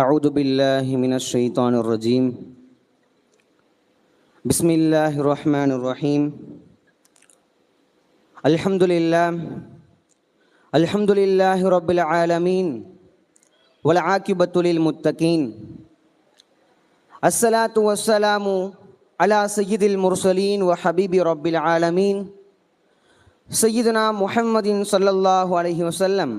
أعوذ بالله من الشيطان الرجيم. بسم الله الرحمن الرحيم. الحمد لله. الحمد لله رب العالمين والعاقبة للمتقين. الصلاة والسلام على سيد المرسلين وحبيب رب العالمين. سيدنا محمد صلى الله عليه وسلم.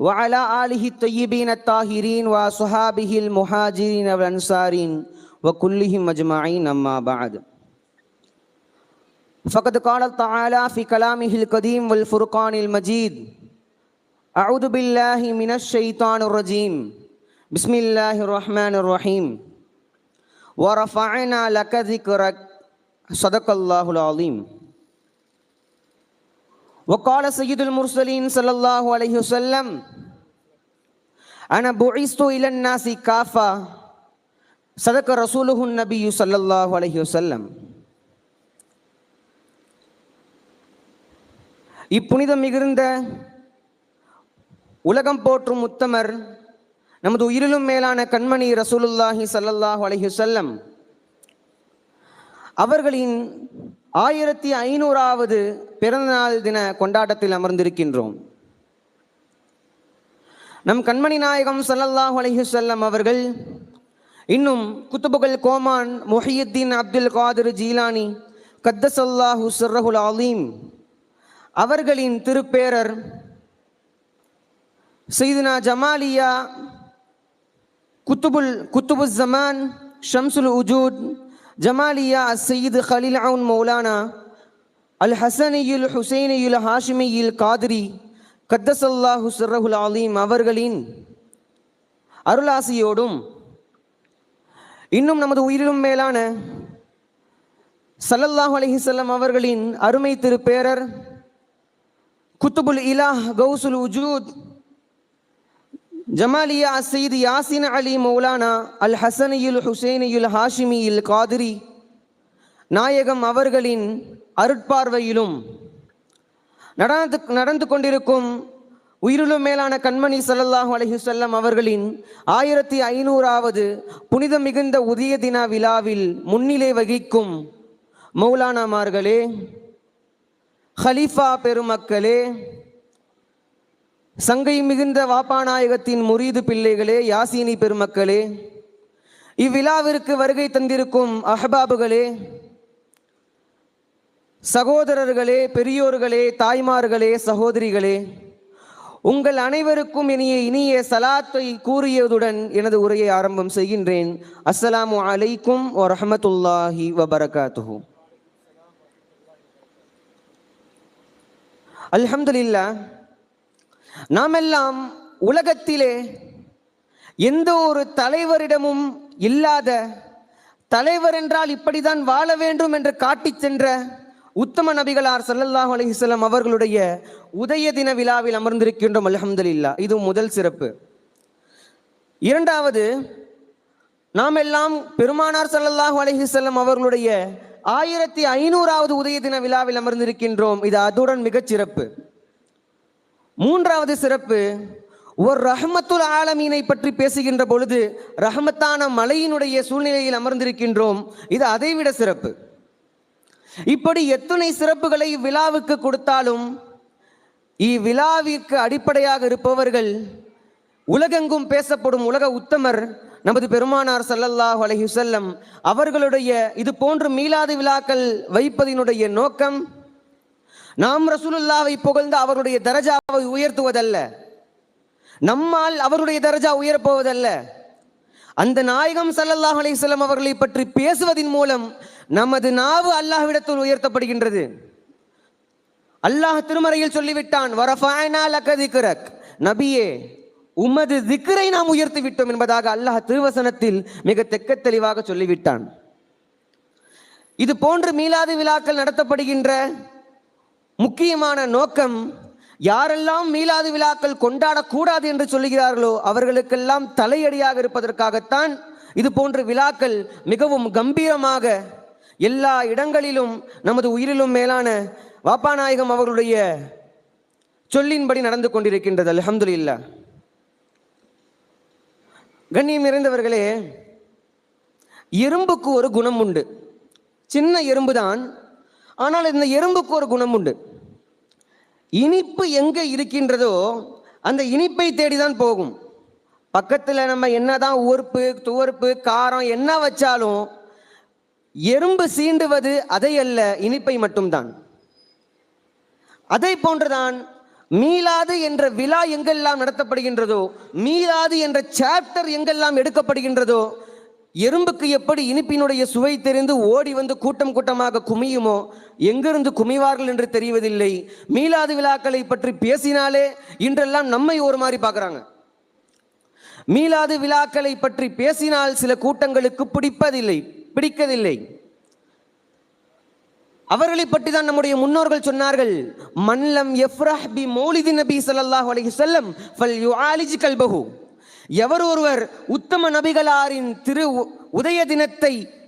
وعلى آله الطيبين الطاهرين وصحابه المهاجرين والأنصارين وكلهم أجمعين أما بعد. فقد قال تعالى في كلامه القديم والفرقان المجيد أعوذ بالله من الشيطان الرجيم. بسم الله الرحمن الرحيم. ورفعنا لك ذكرك. صدق الله العظيم. وقال سيد المرسلين صلى الله عليه وسلم أنا بعثت إلى الناس كافة صدق رسوله النبي صلى الله عليه وسلم இப்புனிதம் மிகுந்த உலகம் போற்றும் உத்தமர் நமது உயிரிலும் மேலான கண்மணி ரசூலுல்லாஹி ஸல்லல்லாஹு அலைஹி வஸல்லம் அவர்களின் ஆயிரத்தி ஐநூறாவது பிறந்தநாள் தின கொண்டாட்டத்தில் அமர்ந்திருக்கின்றோம். நம் கண்மணி நாயகம் சல்லல்லாஹ் அலைஹி வஸல்லம் அவர்கள் இன்னும் குத்துபுகள் கோமான் முஹியுத்தீன் அப்துல் காதிர் ஜீலானி கத்தசல்லாஹு சிர்ரஹுல் அலீம் அவர்களின் திருப்பேரர் செய்தினா ஜமாலியா குத்துபுல் குத்துபு ஜமான் ஷம்சுல் உஜூத் ஜமாலியா சயீது ஹலில் அவுன் மௌலானா அல் ஹசனியுல் ஹுசைனியுல் ஹாஷிமியுல் காதிரி கத்தசல்லாஹு சிர்ரஹுல் அலீம் அவர்களின் அருளாசியோடும் இன்னும் நமது உயிரிலும் மேலான சல்லல்லாஹு அலஹிசல்லம் அவர்களின் அருமை திருப்பேரர் குத்துபுல் இலாஹ் கௌசுல் உஜூத் ஜமாலியா சயீத் யாசின் அலி மௌலானா அல் ஹசனியுல் ஹுசைனியுல் ஹாஷிமியில் காதிரி. நாயகம் அவர்களின் அருட்பார்வையிலும் நடந்து நடந்து கொண்டிருக்கும் உயிரிலும் மேலான கண்மணி சல்லல்லாஹு அலைஹி வஸல்லம் அவர்களின் ஆயிரத்தி ஐநூறாவது புனித மிகுந்த உதய தின விழாவில் முன்னிலை வகிக்கும் மௌலானாமார்களே ஹலீஃபா பெருமக்களே சங்கை மிகுந்த வாப்பாநாயகத்தின் முரீது பிள்ளைகளே யாசீனி பெருமக்களே இவ்விழாவிற்கு வருகை தந்திருக்கும் அஹபாபுகளே சகோதரர்களே பெரியோர்களே தாய்மார்களே சகோதரிகளே உங்கள் அனைவருக்கும் இனிய இனிய சலாத்தை கூறியதுடன் எனது உரையை ஆரம்பம் செய்கின்றேன். அஸ்ஸலாமு அலைக்கும் வரஹமத்துல்லாஹி வபரகாத்துஹு. அல்ஹம்துலில்லா நாமெல்லாம் உலகத்திலே எந்த ஒரு தலைவரிடமும் இல்லாத தலைவர் என்றால் இப்படிதான் வாழ வேண்டும் என்று காட்டிச் சென்ற உத்தம நபிகளார் சல்லல்லாஹு அலிஹிஸ்லாம் அவர்களுடைய உதய தின விழாவில் அமர்ந்திருக்கின்றோம் அல்ஹம்துலில்லா. இது முதல் சிறப்பு. இரண்டாவது நாம் எல்லாம் பெருமானார் சல்லல்லாஹு அலைஹிஸ்ஸலாம் அவர்களுடைய ஆயிரத்தி ஐநூறாவது உதய தின விழாவில் அமர்ந்திருக்கின்றோம். இது அதுடன் மிகச் சிறப்பு. மூன்றாவது சிறப்பு ஒரு ரஹமத்துல் ஆலமீனை பற்றி பேசுகின்ற பொழுது ரஹமத்தான மலையினுடைய சூழ்நிலையில் அமர்ந்திருக்கின்றோம். இது அதைவிட சிறப்பு. இப்படி எத்தனை சிறப்புகளை இவ்விழாவுக்கு கொடுத்தாலும் இவ்விழாவிற்கு அடிப்படையாக இருப்பவர்கள் உலகெங்கும் பேசப்படும் உலக உத்தமர் நமது பெருமானார் சல்லல்லாஹ் அலஹி வஸல்லம் அவர்களுடைய இது போன்று மீளாது விழாக்கள் வைப்பதினுடைய நோக்கம் நாம் ரசூலுல்லாவை புகழ்ந்து அவருடைய தரஜாவை உயர்த்துவதல்ல. நம்மால் அவருடைய தரஜா உயரப்போவதல்ல. அந்த நாயகம் சல்லல்லாஹ் அலைஹி அவர்களை பற்றி பேசுவதின் மூலம் நமது நாவு அல்லாஹ்விடத்தில் உயர்த்தப்படுகின்றது. அல்லாஹ் திருமறையில் சொல்லிவிட்டான் நபியே உமது திக்ரை நாம் உயர்த்தி விட்டோம் என்பதாக அல்லாஹ் திருவசனத்தில் மிக தெக்க தெளிவாக சொல்லிவிட்டான். இது போன்று மீளாது விழாக்கள் நடத்தப்படுகின்ற முக்கியமான நோக்கம் யாரெல்லாம் மீளாது விழாக்கள் கொண்டாடக்கூடாது என்று சொல்லுகிறார்களோ அவர்களுக்கெல்லாம் தலையடியாக இருப்பதற்காகத்தான் இது போன்ற விழாக்கள் மிகவும் கம்பீரமாக எல்லா இடங்களிலும் நமது உயிரிலும் மேலான வாப்பாநாயகம் அவர்களுடைய சொல்லின்படி நடந்து கொண்டிருக்கின்றது இல்லா கண்ணியம் நிறைந்தவர்களே எறும்புக்கு ஒரு குணம் உண்டு. சின்ன எறும்பு தான் ஆனால் இந்த எறும்புக்கு ஒரு குணம் உண்டு. இனிப்பு எங்கே இருக்கின்றதோ அந்த இனிப்பை தேடி தான் போகும். பக்கத்தில் நம்ம என்னதான் உவர்ப்பு துவர்ப்பு காரம் என்ன வச்சாலும் எறும்பு சீண்டுவது அதை அல்ல இனிப்பை மட்டும்தான். அதை போன்றுதான் மீளாது என்ற விழா எங்கெல்லாம் நடத்தப்படுகின்றதோ மீளாது என்ற சாப்டர் எங்கெல்லாம் எடுக்கப்படுகின்றதோ எறும்புக்கு எப்படி இனிப்பினுடைய சுவை தெரிந்து ஓடி வந்து கூட்டம் கூட்டமாக குமியுமோ எங்கிருந்து குமிவார்கள் என்று தெரிவதில்லை. மீலாது விழாக்களை பற்றி பேசினாலே இன்றெல்லாம் நம்மை ஒரு மாதிரி பார்க்குறாங்க. மீளாது விழாக்களை பற்றி பேசினால் சில கூட்டங்களுக்கு பிடிப்பதில்லை பிடிக்கதில்லை அவர்களை பற்றி தான் நம்முடைய முன்னோர்கள் சொன்னார்கள். மன்லம் எஃப்ரஹ் பி மௌலிதி நபி சல்லாஹ் அலைஹி செல்லம் ஃபல் யுஆலிஜ் கல்பஹு. எவர் ஒருவர் உத்தம நபிகளாரின் திரு உ- உதய தினத்தை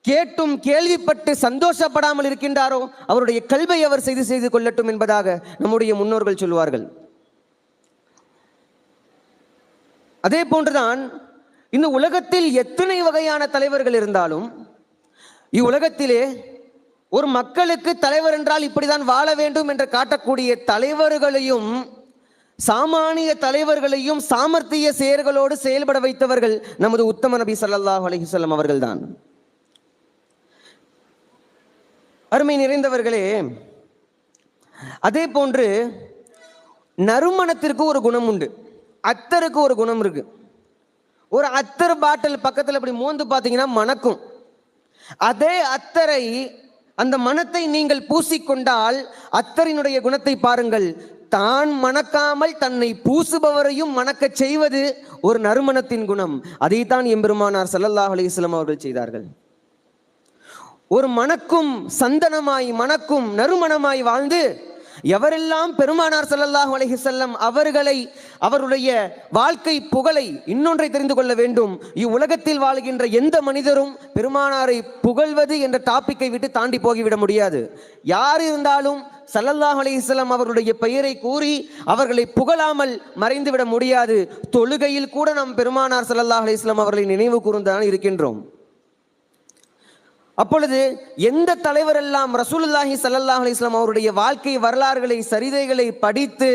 கேட்டும் கேள்விப்பட்டு சந்தோஷப்படாமல் இருக்கின்றாரோ அவருடைய கல்வை அவர் செய்து செய்து கொள்ளட்டும் என்பதாக நம்முடைய முன்னோர்கள் சொல்வார்கள். அதே போன்றுதான் இந்த உலகத்தில் எத்தனை வகையான தலைவர்கள் இருந்தாலும் இவ்வுலகத்திலே ஒரு மக்களுக்கு தலைவர் என்றால் இப்படிதான் வாழ வேண்டும் என்று காட்டக்கூடிய தலைவர்களையும் சாமானிய தலைவர்களையும் சாமர்த்திய செயல்களோடு செயல்பட வைத்தவர்கள் நமது உத்தம நபி சல்லாஹ் அலிஹசல்லம் அவர்கள்தான். அருமை நிறைந்தவர்களே அதே போன்று நறுமணத்திற்கு ஒரு குணம் உண்டு. அத்தருக்கு ஒரு குணம் இருக்கு. ஒரு அத்தர் பாட்டில் பக்கத்தில் அப்படி மோந்து பார்த்தீங்கன்னா மணக்கும். அதே அத்தரை அந்த மனத்தை நீங்கள் பூசிக்கொண்டால் அத்தரினுடைய குணத்தை பாருங்கள். தான் மணக்காமல் தன்னை பூசுபவரையும் மணக்கச் செய்வது ஒரு நறுமணத்தின் குணம். அதைத்தான் எம்பெருமானார் சல்லல்லாஹ் அலிஸ்லாம் அவர்கள் செய்தார்கள். ஒரு மணக்கும் சந்தனமாய் மணக்கும் நறுமணமாய் வாழ்ந்து எவரெல்லாம் பெருமானார் ஸல்லல்லாஹு அலஹி செல்லம் அவர்களை அவருடைய வாழ்க்கை புகழை இன்னொன்றை தெரிந்து கொள்ள வேண்டும். இவ்வுலகத்தில் வாழ்கின்ற எந்த மனிதரும் பெருமானாரை புகழ்வது என்ற டாப்பிக்கை விட்டு தாண்டி போகிவிட முடியாது. யார் இருந்தாலும் சல்லல்லாஹ் அலைஹி வஸல்லம் அவருடைய பெயரை கூறி அவர்களை புகழாமல் மறைந்துவிட முடியாது. தொழுகையில் கூட நாம் பெருமானார் சல்லல்லாஹ் அலிஸ்லாம் அவர்களை நினைவு கூர்ந்துதான் இருக்கின்றோம். அப்பொழுது எந்த தலைவரெல்லாம் ரசூலுல்லாஹி ஸல்லல்லாஹு அலிஸ்லாம் அவருடைய வாழ்க்கை வரலாறுகளை சரிதைகளை படித்து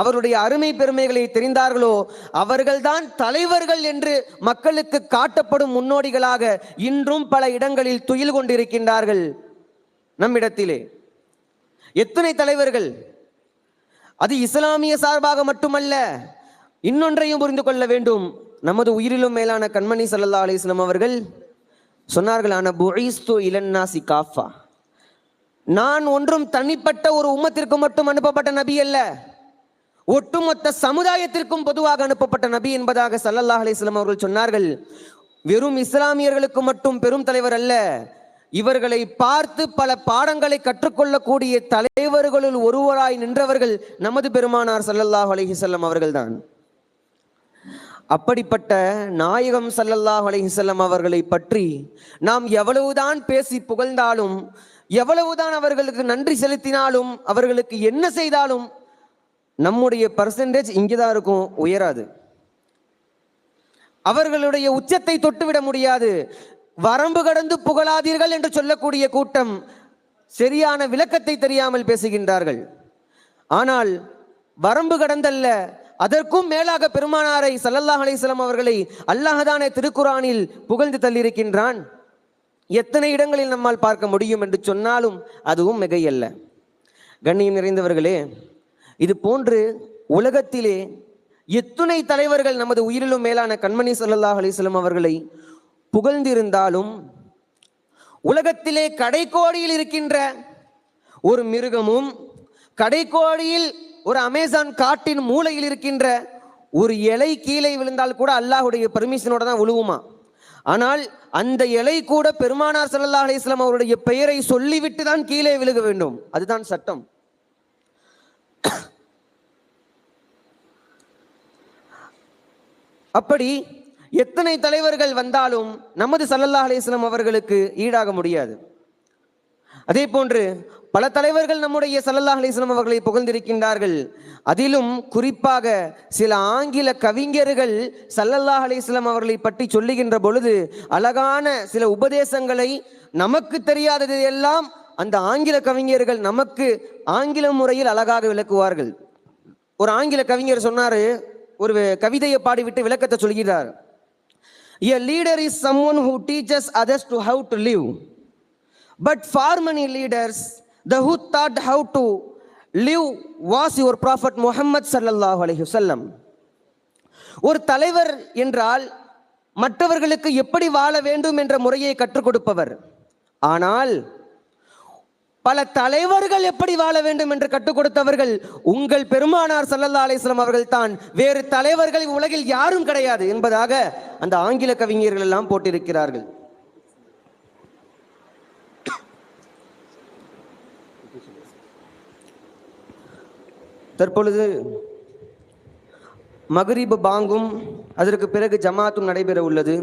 அவருடைய அருமை பெருமைகளை தெரிந்தார்களோ அவர்கள்தான் தலைவர்கள் என்று மக்களுக்கு காட்டப்படும் முன்னோடிகளாக இன்றும் பல இடங்களில் துயில் கொண்டிருக்கின்றார்கள். நம்மிடத்திலே எத்தனை தலைவர்கள்? அது இஸ்லாமிய சார்பாக மட்டுமல்ல இன்னொன்றையும் புரிந்து கொள்ள வேண்டும். நமது உயிரிலும் மேலான கண்மணி சல்லா அலிஸ்லாம் அவர்கள் சொன்னார்கள் ஆன புஈஸ்து இலன்னாசி காஃபா. நான் ஒன்றும் தனிப்பட்ட ஒரு உம்மத்திற்கு மட்டும் அனுப்பப்பட்ட நபி அல்ல. ஒட்டுமொத்த சமுதாயத்திற்கும் பொதுவாக அனுப்பப்பட்ட நபி என்பதாக சல்லல்லாஹ் அலிஸ்லாம் அவர்கள் சொன்னார்கள். வெறும் இஸ்லாமியர்களுக்கு மட்டும் பெரும் தலைவர் அல்ல. இவர்களை பார்த்து பல பாடங்களை கற்றுக்கொள்ளக்கூடிய தலைவர்களுள் ஒருவராய் நின்றவர்கள் நமது பெருமானார் சல்லல்லாஹ் அலிஹிசல்லம் அவர்கள்தான். அப்படிப்பட்ட நாயகம் சல்லல்லாஹ் அலைஹிசல்லம் அவர்களை பற்றி நாம் எவ்வளவுதான் பேசி புகழ்ந்தாலும் எவ்வளவுதான் அவர்களுக்கு நன்றி செலுத்தினாலும் அவர்களுக்கு என்ன செய்தாலும் நம்முடைய பர்சன்டேஜ் இங்கே தான் இருக்கும் உயராது. அவர்களுடைய உச்சத்தை தொட்டுவிட முடியாது. வரம்பு கடந்து புகழாதீர்கள் என்று சொல்லக்கூடிய கூட்டம் சரியான விளக்கத்தை தெரியாமல் பேசுகின்றார்கள். ஆனால் வரம்பு கடந்தல்ல அதற்கும் மேலாக பெருமானாரை சல்லல்லாஹ் அலிஸ்லாம் அவர்களை அல்லாஹதானே திருக்குரானில் புகழ்ந்து தள்ளியிருக்கின்றான். எத்தனை இடங்களில் நம்மால் பார்க்க முடியும் என்று சொன்னாலும் அதுவும் மிகையல்ல. கண்ணியம் நிறைந்தவர்களே இது போன்று உலகத்திலே எத்துணை தலைவர்கள் நமது உயிரிலும் மேலான கண்மணி ஸல்லல்லாஹு அலிஸ்லாம் அவர்களை புகழ்ந்திருந்தாலும் உலகத்திலே கடைக்கோடியில் இருக்கின்ற ஒரு மிருகமும் கடைக்கோடியில் ஒரு அமேசான் காட்டின் மூலையில் இருக்கின்ற ஒரு இலை கீழே விழுந்தால் கூட அல்லாஹுடைய பெர்மிஷனோட தான் விழுவுமா ஆனால் அந்த இலை கூட பெருமானார் சல்லா அலிஸ்லாம் அவருடைய பெயரை சொல்லிவிட்டு தான் கீழே விழுக வேண்டும். அதுதான் சட்டம். அப்படி எத்தனை தலைவர்கள் வந்தாலும் நமது சல்லல்லா அலிஸ்லாம் அவர்களுக்கு ஈடாக முடியாது. அதே போன்று பல தலைவர்கள் நம்முடைய சல்லல்லாஹ் அலிஸ்லாம் அவர்களை புகழ்ந்திருக்கின்றார்கள். அதிலும் குறிப்பாக சில ஆங்கில கவிஞர்கள் சல்லல்லாஹ் அலிஸ்லாம் அவர்களை பற்றி சொல்லுகின்ற பொழுது அழகான சில உபதேசங்களை நமக்கு தெரியாதது எல்லாம் அந்த ஆங்கில கவிஞர்கள் நமக்கு ஆங்கில முறையில் அழகாக விளக்குவார்கள். ஒரு ஆங்கில கவிஞர் சொன்னாரு ஒரு கவிதையை பாடிவிட்டு விளக்கத்தை சொல்கிறார். A leader is someone who others others to how to But but for many leaders the who thought how to live was your prophet Muhammad alaihi wasallam. ஒரு தலைவர் என்றால் மற்றவர்களுக்கு எப்படி வாழ வேண்டும் என்ற முறையை கற்றுக் கொடுப்பவர். ஆனால் பல தலைவர்கள் எப்படி வாழ வேண்டும் என்று கற்றுக் கொடுத்தவர்கள் உங்கள் பெருமானார் சல்லல்லா அலிஸ்லாம் அவர்கள் தான் வேறு தலைவர்கள் உலகில் யாரும் கிடையாது என்பதாக அந்த ஆங்கில கவிஞர்கள் எல்லாம் போட்டிருக்கிறார்கள். தற்பொழுது மகரீபு பாங்கும் அதற்கு பிறகு ஜமாத்தும் நடைபெற உள்ளது.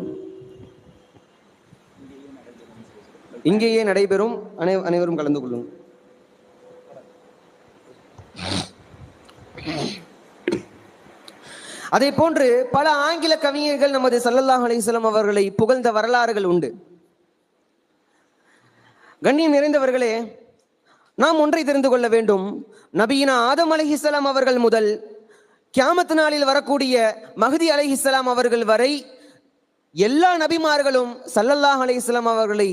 இங்கேயே நடைபெறும். அனை அனைவரும் கலந்து கொள்ளும் அதே போன்று பல ஆங்கில கவிஞர்கள் நமது சல்லல்லாஹ் அலிஸ்லாம் அவர்களை புகழ்ந்த வரலாறுகள் உண்டு. கண்ணியம் நிறைந்தவர்களே நாம் ஒன்றை தெரிந்து கொள்ள வேண்டும். நபியினா ஆதம் அலிஹிஸ்லாம் அவர்கள் முதல் கியாமத் நாளில் வரக்கூடிய மஹதி அலிஹிஸ்லாம் அவர்கள் வரை எல்லா நபிமார்களும் சல்லல்லாஹ் அலிஸ்லாம் அவர்களை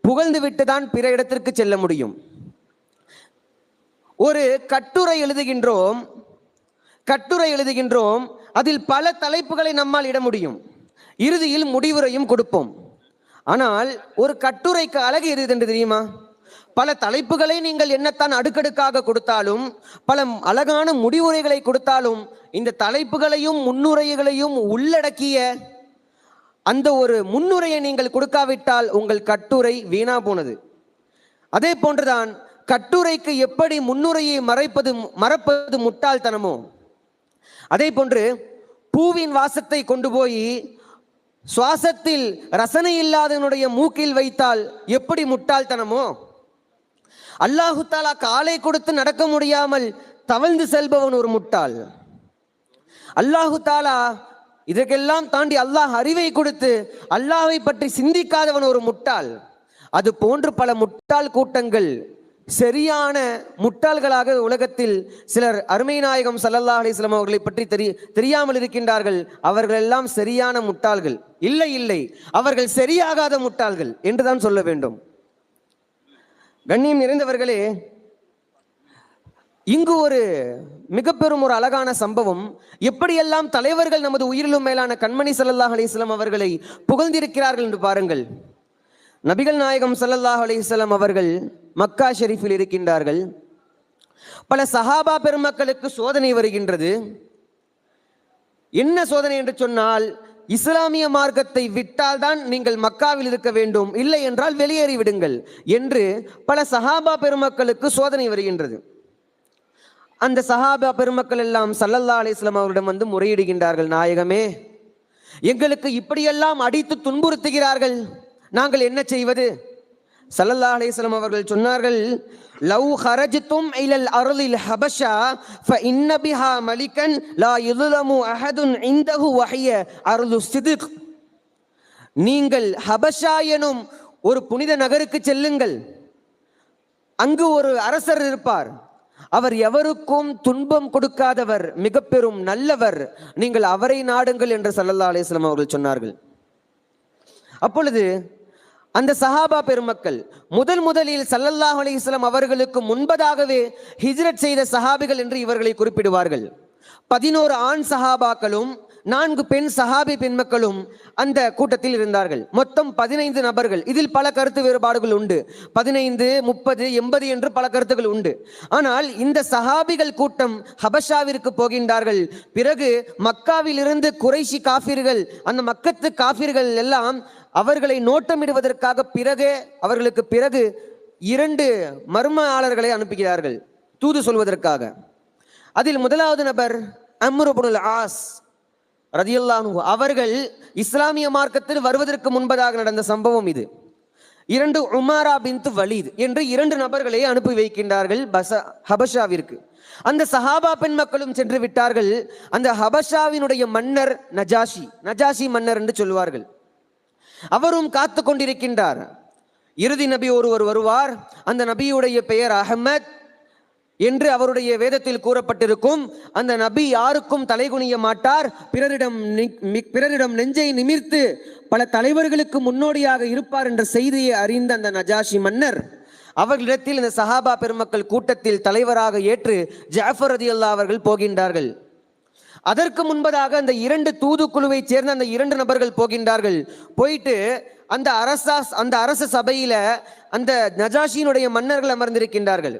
புகழ்ந்து விட்டு தான் பிற இடத்திற்கு செல்ல முடியும். ஒரு கட்டுரை எழுதுகின்றோம் கட்டுரை எழுதுகின்றோம் அதில் பல தலைப்புகளை நம்மால் இட முடியும். இறுதியில் முடிவுரையும் கொடுப்போம். ஆனால் ஒரு கட்டுரைக்கு அழகு எது என்று தெரியுமா? பல தலைப்புகளை நீங்கள் என்னத்தான் அடுக்கடுக்காக கொடுத்தாலும் பல அழகான முடிவுரைகளை கொடுத்தாலும் இந்த தலைப்புகளையும் முன்னுரைகளையும் உள்ளடக்கிய அந்த ஒரு முன்னுரையை நீங்கள் கொடுக்காவிட்டால் உங்கள் கட்டுரை வீணா போனது. அதே போன்றுதான் கட்டுரைக்கு எப்படி முன்னுரையை மறைப்பது மறப்பது முட்டாள்தனமோ அதே போன்று பூவின் வாசத்தை கொண்டு போய் சுவாசத்தில் ரசனை இல்லாதவனுடைய மூக்கில் வைத்தால் எப்படி முட்டாள்தனமோ அல்லாஹு தாலா காலை கொடுத்து நடக்க முடியாமல் தவழ்ந்து செல்பவன் ஒரு முட்டாள். அல்லாஹு தாலா இதற்கெல்லாம் தாண்டி அல்லாஹ் அறிவை கொடுத்து அல்லாஹை பற்றி சிந்திக்காதவன் ஒரு முட்டாள். அது போன்று பல முட்டாள் கூட்டங்கள் சரியான முட்டாள்களாக உலகத்தில் சிலர் அருமை நாயகம் சல்லல்லா அலிஸ்லாம் அவர்களை பற்றி தெரிய தெரியாமல் இருக்கின்றார்கள். அவர்கள் எல்லாம் சரியான முட்டாள்கள். இல்லை இல்லை. அவர்கள் சரியாகாத முட்டாள்கள் என்றுதான் சொல்ல வேண்டும். கண்ணியம் நிறைந்தவர்களே இங்கு ஒரு மிக பெரும் ஒரு அழகான சம்பவம். எப்படியெல்லாம் தலைவர்கள் நமது உயிரிலும் மேலான கண்மணி சல்லல்லாஹ் அலிஸ்லாம் அவர்களை புகழ்ந்திருக்கிறார்கள் என்று பாருங்கள். நபிகள் நாயகம் சல்லல்லாஹ் அலிஸ்லாம் அவர்கள் மக்கா ஷெரீஃபில் இருக்கின்றார்கள். பல சஹாபா பெருமக்களுக்கு சோதனை வருகின்றது. என்ன சோதனை என்று சொன்னால் இஸ்லாமிய மார்க்கத்தை விட்டால் தான் நீங்கள் மக்காவில் இருக்க வேண்டும். இல்லை என்றால் வெளியேறி விடுங்கள் என்று பல சஹாபா பெருமக்களுக்கு சோதனை வருகின்றது. அந்த சஹாபா பெருமக்கள் எல்லாம் சல்லல்லா அலிஸ்லாம் அவரிடம் வந்து முறையிடுகின்றார்கள். நாயகமே எங்களுக்கு இப்படியெல்லாம் அடித்து துன்புறுத்துகிறார்கள். நாங்கள் என்ன செய்வது? சல்லல்லா அலிஸ்லாம் அவர்கள் சொன்னார்கள் லவ் ஹரஜித்தும் இலல் அருளில் ஹபஷா ஃப இன்னபிஹா மலிகன் லா இதுலமு அஹதுன் இந்தஹு வஹிய அருளு சிதுக். நீங்கள் ஹபஷா எனும் ஒரு புனித நகருக்கு செல்லுங்கள். அங்கு ஒரு அரசர் இருப்பார். அவர் எவருக்கும் துன்பம் கொடுக்காதவர் மிக பெரும் நல்லவர். நீங்கள் அவரை நாடுங்கள் என்று சல்லல்லா அலிஸ்லாம் அவர்கள் சொன்னார்கள். அப்பொழுது அந்த சஹாபா பெருமக்கள் முதல் முதலில் சல்லல்லாஹ் அலிஸ்லாம் அவர்களுக்கு முன்பதாகவே ஹிஜ்ரத் செய்த சஹாபிகள் என்று இவர்களை குறிப்பிடுவார்கள். பதினோரு ஆண் சஹாபாக்களும் நான்கு பெண் சஹாபி பெண்மக்களும் அந்த கூட்டத்தில் இருந்தார்கள். மொத்தம் பதினைந்து நபர்கள். இதில் பல கருத்து வேறுபாடுகள் உண்டு. பதினைந்து முப்பது எண்பது என்று பல கருத்துகள் உண்டு. ஆனால் இந்த சஹாபிகள் கூட்டம் ஹபஷாவிற்கு போகின்றார்கள். பிறகு மக்காவிலிருந்து குறைஷி காஃபிர்கள் அந்த மக்கத்து காஃபிர்கள் எல்லாம் அவர்களை நோட்டமிடுவதற்காக பிறகு அவர்களுக்கு பிறகு இரண்டு மர்மயாளர்களை அனுப்புகிறார்கள். தூது சொல்வதற்காக. அதில் முதலாவது நபர் அம்ருபுல் ஆஸ் ரதியுல்லானு அவர்கள் இஸ்லாமிய மார்க்கத்தில் வருவதற்கு முன்பதாக நடந்த சம்பவம் இது. இரண்டு உமாரா பின்து வலீத் என்று இரண்டு நபர்களை அனுப்பி வைக்கின்றார்கள் பச ஹபஷாவிற்கு. அந்த சஹாபா பெண் மக்களும் சென்று விட்டார்கள். அந்த ஹபஷாவினுடைய மன்னர் நஜாஷி நஜாஷி மன்னர் என்று சொல்வார்கள். அவரும் காத்து கொண்டிருக்கின்றார் இறுதி நபி ஒருவர் வருவார். அந்த நபியுடைய பெயர் அகமத் என்று அவருடைய வேதத்தில் கூறப்பட்டிருக்கும். அந்த நபி யாருக்கும் தலைகுனிய மாட்டார். பிறரிடம் பிறரிடம் நெஞ்சை நிமிர்த்து பல தலைவர்களுக்கு முன்னோடியாக இருப்பார் என்ற செய்தியை அறிந்த அந்த நஜாஷி மன்னர் அவர்களிடத்தில் இந்த சஹாபா பெருமக்கள் கூட்டத்தில் தலைவராக ஏற்று ஜாஃபர் ரதியல்லா அவர்கள் போகின்றார்கள். அதற்கு முன்பதாக அந்த இரண்டு தூதுக்குழுவை சேர்ந்த அந்த இரண்டு நபர்கள் போகின்றார்கள். போயிட்டு அந்த அரசா அந்த அரச சபையில அந்த நஜாஷியினுடைய மன்னர்கள் அமர்ந்திருக்கின்றார்கள்.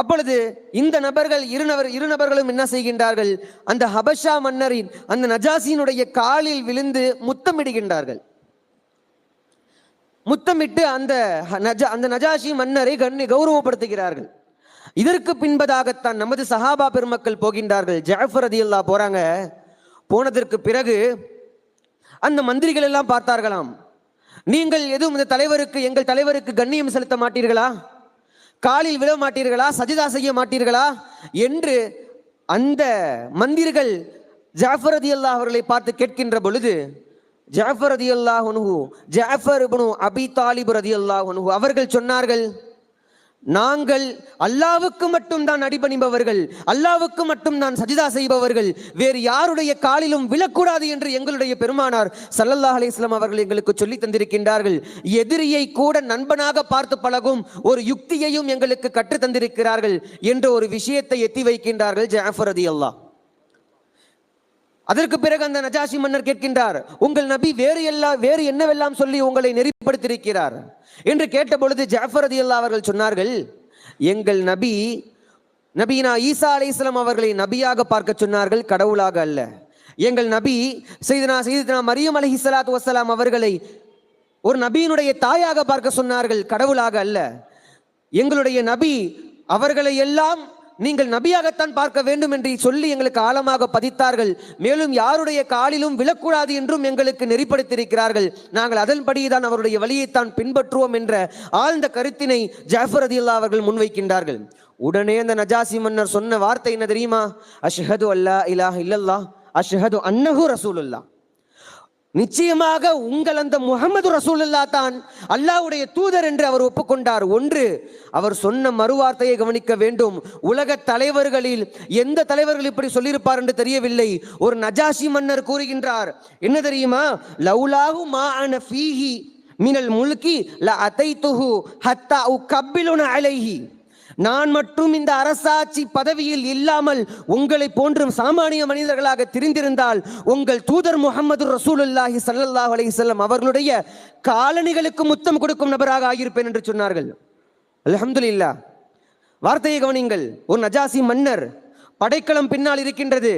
அப்பொழுது இந்த நபர்கள் இரு நபர் இரு நபர்களும் என்ன செய்கின்றார்கள்? அந்த ஹபஷா மன்னரின் அந்த நஜாசியினுடைய காலில் விழுந்து முத்தமிடுகின்றார்கள். முத்தமிட்டு அந்த நஜா அந்த நஜாஷி மன்னரை கண்ணி கௌரவப்படுத்துகிறார்கள். இதற்கு பின்பதாகத்தான் நமது சஹாபா பெருமக்கள் போகின்றார்கள். ஜாஃபர் ரதியல்லா போறாங்க. போனதற்கு பிறகு அந்த மந்திரிகள் எல்லாம் பார்த்தார்களாம். நீங்கள் எதுவும் இந்த தலைவருக்கு எங்கள் தலைவருக்கு கண்ணியம் செலுத்த மாட்டீர்களா? காலில் விழ மாட்டீர்களா? சஜிதா செய்ய மாட்டீர்களா? என்று அந்த மந்திரிகள் ஜாஃபர் ரதியல்லா அவர்களை பார்த்து கேட்கின்ற பொழுது ஜாஃபர் ரதியல்லாஹு ஜாஃபர் அபி தாலிப் ரதியல்லாஹு அவர்கள் சொன்னார்கள் நாங்கள் அல்லாவுக்கு மட்டும் தான் அடிபணிபவர்கள் அல்லாவுக்கு மட்டும் தான் சஜிதா செய்பவர்கள் வேறு யாருடைய காலிலும் விழக்கூடாது என்று எங்களுடைய பெருமானார் சல்லல்லாஹ் அலிஸ்லாம் அவர்கள் எங்களுக்கு சொல்லி தந்திருக்கின்றார்கள். எதிரியை கூட நண்பனாக பார்த்து பழகும் ஒரு யுக்தியையும் எங்களுக்கு கற்றுத் தந்திருக்கிறார்கள் என்ற ஒரு விஷயத்தை எத்தி வைக்கின்றார்கள் ஜாஃபர் அதி அல்லாஹ் அதற்கு பிறகு அந்த நஜாஷி மன்னர் கேட்கின்றார் உங்கள் நபி வேறு எல்லாம் வேறு என்னவெல்லாம் சொல்லி உங்களை நெறிப்படுத்தியிருக்கிறார்? என்று கேட்ட பொழுது ஜாஃபர் அல்லா அவர்கள் சொன்னார்கள் எங்கள் நபி நபீனா ஈசா அலைஹிஸ்ஸலாம் அவர்களை நபியாக பார்க்க சொன்னார்கள் கடவுளாக அல்ல. எங்கள் நபி செய்தனா செய்தனா மரியம் அலி சலாத் வசலாம் அவர்களை ஒரு நபியினுடைய தாயாக பார்க்க சொன்னார்கள் கடவுளாக அல்ல. எங்களுடைய நபி அவர்களை எல்லாம் நீங்கள் நபியாகத்தான் பார்க்க வேண்டும் என்று சொல்லி எங்களுக்கு ஆழமாக பதித்தார்கள். மேலும் யாருடைய காலிலும் விழக்கூடாது என்றும் எங்களுக்கு நெறிப்படுத்தியிருக்கிறார்கள். நாங்கள் அதன்படிதான் அவருடைய வழியைத்தான் பின்பற்றுவோம் என்ற ஆழ்ந்த கருத்தினை ஜாஃபர் அதில்லா அவர்கள் முன்வைக்கின்றார்கள். உடனே அந்த நஜாசி மன்னர் சொன்ன வார்த்தை என்ன தெரியுமா? அஷ்ஹது அல்லா இலா இல்லல்லா அஷ்ஹது அன்னஹு ரசூலுல்லா நிச்சயமாக உங்கள் அந்த முகமது ரசூலுல்லா தான் அல்லாஹ்வுடைய தூதர் என்று அவர் ஒப்புக்கொண்டார். ஒன்று அவர் சொன்ன மறுவார்த்தையை கவனிக்க வேண்டும். உலக தலைவர்களில் எந்த தலைவர்கள் இப்படி சொல்லியிருப்பார் என்று தெரியவில்லை. ஒரு நஜாஷி மன்னர் கூறுகின்றார் என்ன தெரியுமா? லவ்லாஹு மா அன ஃபீஹி மினல் முல்கி ல அதைத்துஹு ஹத்தா உகப்பிலுன அலைஹி. நான் மட்டும் இந்த அரசாட்சி பதவியில் இல்லாமல் உங்களை போன்றும் சாமானிய மனிதர்களாக திரிந்திருந்தால் உங்கள் தூதர் முகமது ரசூலுல்லாஹி சல்லாஹ் அலைஹி வஸல்லம் அவர்களுடைய காலணிகளுக்கு முத்தம் கொடுக்கும் நபராக ஆகியிருப்பேன் என்று சொன்னார்கள். அலமதுல்லா வார்த்தையை கவனிங்கள் ஒரு நஜாசி மன்னர் படைக்கலம் பின்னால் இருக்கின்றது.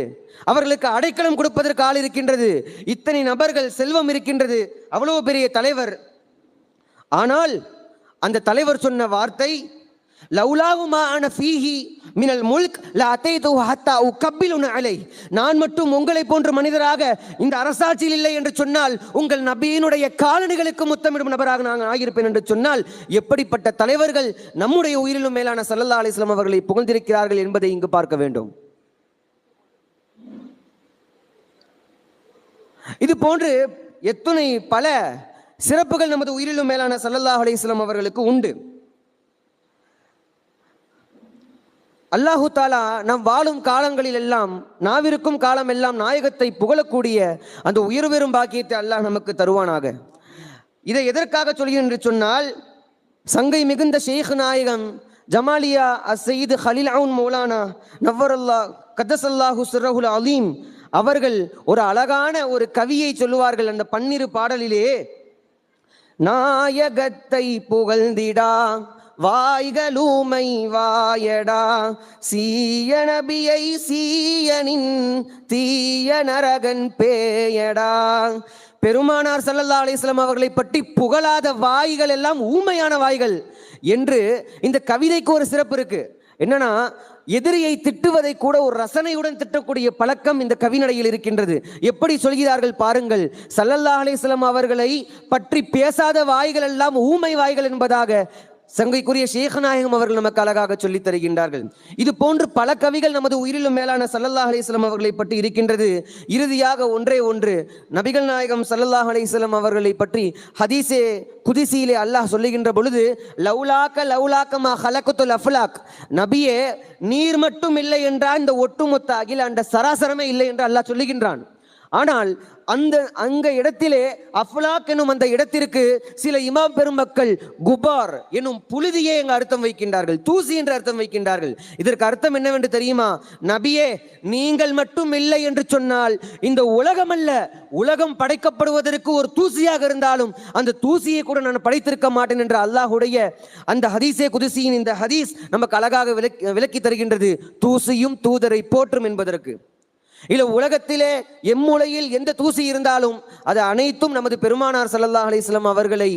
அவர்களுக்கு அடைக்கலம் கொடுப்பதற்கு ஆள் இருக்கின்றது. இத்தனை நபர்கள் செல்வம் இருக்கின்றது. அவ்வளோ பெரிய தலைவர். ஆனால் அந்த தலைவர் சொன்ன வார்த்தை லவ்லாஹு மா அன ஃபீஹி மினல் முல்க் ல அத்தைது ஹத்தா உகப்பிலுன அலை. நான் மட்டும் உங்களை போன்ற மனிதராக இந்த அரசாட்சியில் இல்லை என்று சொன்னால் உங்கள் நபியினுடைய காலணிகளுக்கு முத்தமிடும் நபராக நான் ஆகியிருப்பேன் என்று சொன்னால் எப்படிப்பட்ட தலைவர்கள் நம்முடைய உயிரிலும் மேலான சல்லல்லா அலிஸ்லாம் அவர்களை புகழ்ந்திருக்கிறார்கள் என்பதை இங்கு பார்க்க வேண்டும். இது போன்று எத்துணை பல சிறப்புகள் நமது உயிரிலும் மேலான சல்லல்லாஹ் அலிஸ்லாம் அவர்களுக்கு உண்டு. அல்லாஹு தாலா நாம் வாழும் காலங்களில் எல்லாம் நாவிருக்கும் காலம் எல்லாம் நாயகத்தை புகழக்கூடிய அந்த உயிர் பெறும் பாக்கியத்தை அல்லாஹ் நமக்கு தருவானாக. இதை எதற்காக சொல்கிறேன் என்று சொன்னால் சங்கை மிகுந்த ஷேக் நாயகம் ஜமாலியா அசீது ஹலில் அவுன் மௌலானா நவ்வர் அல்லா கத்தசல்லாஹு சிறகுல் அலீம் அவர்கள் ஒரு அழகான ஒரு கவியை சொல்லுவார்கள் அந்த பன்னிரு பாடலிலே நாயகத்தை புகழ்ந்திடா வாய்களூமை வாயடா சீய நபியை சீயனின் தீய நரகன் பேயடா. பெருமானார் சல்லல்லா அலிஸ்லாம் அவர்களை பற்றி புகழாத வாய்கள் எல்லாம் ஊமையான வாய்கள் என்று இந்த கவிதைக்கு ஒரு சிறப்பு இருக்கு. என்னன்னா எதிரியை திட்டுவதை கூட ஒரு ரசனையுடன் திட்டக்கூடிய பழக்கம் இந்த கவிநடையில் இருக்கின்றது. எப்படி சொல்கிறார்கள் பாருங்கள். சல்லல்லா அலிஸ்லாம் அவர்களை பற்றி பேசாத வாய்கள் எல்லாம் ஊமை வாய்கள் என்பதாக சங்கைக்குரிய ஷேகநாயகம் அவர்கள் நமக்கு அழகாக சொல்லித் தருகின்றார்கள். இது போன்று பல கவிகள் நமது உயிரிலும் மேலான சல்லல்லாஹ் அலிஸ்லாம் அவர்களை பற்றி இருக்கின்றது. இறுதியாக ஒன்றே ஒன்று நபிகள் நாயகம் சல்லல்லாஹ் அலிஸ்லாம் அவர்களை பற்றி ஹதீஸே குதிசியிலே அல்லாஹ் சொல்லுகின்ற பொழுது லவ்லாக்க லவ்லாக்கமா ஹலக்குத்துல் அஃப்லாக் நபியே நீர் மட்டும் இல்லை என்றால் இந்த ஒட்டுமொத்த அகில அந்த சராசரமே இல்லை என்று அல்லாஹ் சொல்லுகின்றான். ஆனால் அந்த அங்க இடத்திலே அஃப்லாக் என்னும் அந்த இடத்திற்கு சில இமாம் பெருமக்கள் குபார் எனும் புழுதியே எங்க அர்த்தம் வைக்கின்றார்கள் தூசி என்று அர்த்தம் வைக்கின்றார்கள். இதற்கு அர்த்தம் என்னவென்று தெரியுமா? நபியே நீங்கள் மட்டும் இல்லை என்று சொன்னால் இந்த உலகம் அல்ல உலகம் படைக்கப்படுவதற்கு ஒரு தூசியாக இருந்தாலும் அந்த தூசியை கூட நான் படைத்திருக்க மாட்டேன் என்ற அல்லாஹுடைய அந்த ஹதீஸே குதிசியின் இந்த ஹதீஸ் நமக்கு அழகாக விளக்கி விளக்கி தருகின்றது. தூசியும் தூதரை போற்றும் என்பதற்கு. இல்ல உலகத்திலே எம்முலையில் எந்த தூசி இருந்தாலும் அது அனைத்தும் நமது பெருமானார் ஸல்லல்லாஹு அலிஸ்லாம் அவர்களை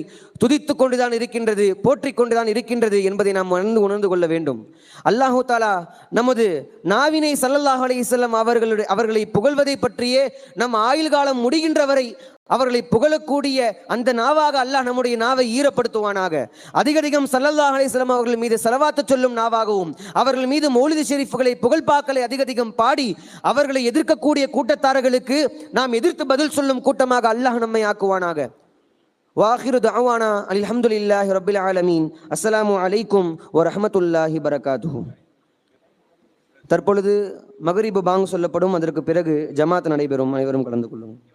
துதித்து கொண்டுதான் இருக்கின்றது போற்றிக் கொண்டுதான் இருக்கின்றது என்பதை நாம் உணர்ந்து உணர்ந்து கொள்ள வேண்டும். அல்லாஹு தாலா நமது நாவினை சல்லல்லாஹ் அலைஹி அவர்களுடைய அவர்களை புகழ்வதை பற்றியே நம் ஆயுள் காலம் முடிகின்ற வரை அவர்களை புகழக்கூடிய அந்த நாவாக அல்லாஹ் நம்முடைய நாவை ஈரப்படுத்துவானாக. அதிக அதிகம் அலிஸ்லாம் அவர்கள் மீது செலவாத்து சொல்லும் நாவாகவும் அவர்கள் மீது மௌலிது ஷெரீஃப்களை புகழ்பாக்களை அதிகதிகம் பாடி அவர்களை எதிர்க்கக்கூடிய கூட்டத்தாரர்களுக்கு நாம் எதிர்த்து பதில் சொல்லும் கூட்டமாக அல்லாஹ் நம்மை ஆக்குவானாக. வாஹிரு தாவானா அல்ஹம்துலில்லாஹி ரபில் ஆலமீன். அஸ்ஸலாமு அலைக்கும் வரஹ்மத்துல்லாஹி பரகாத்துஹு. தற்பொழுது மகரிபு பாங் சொல்லப்படும் அதற்கு பிறகு ஜமாத் நடைபெறும் அனைவரும் கலந்து கொள்ளுங்கள்.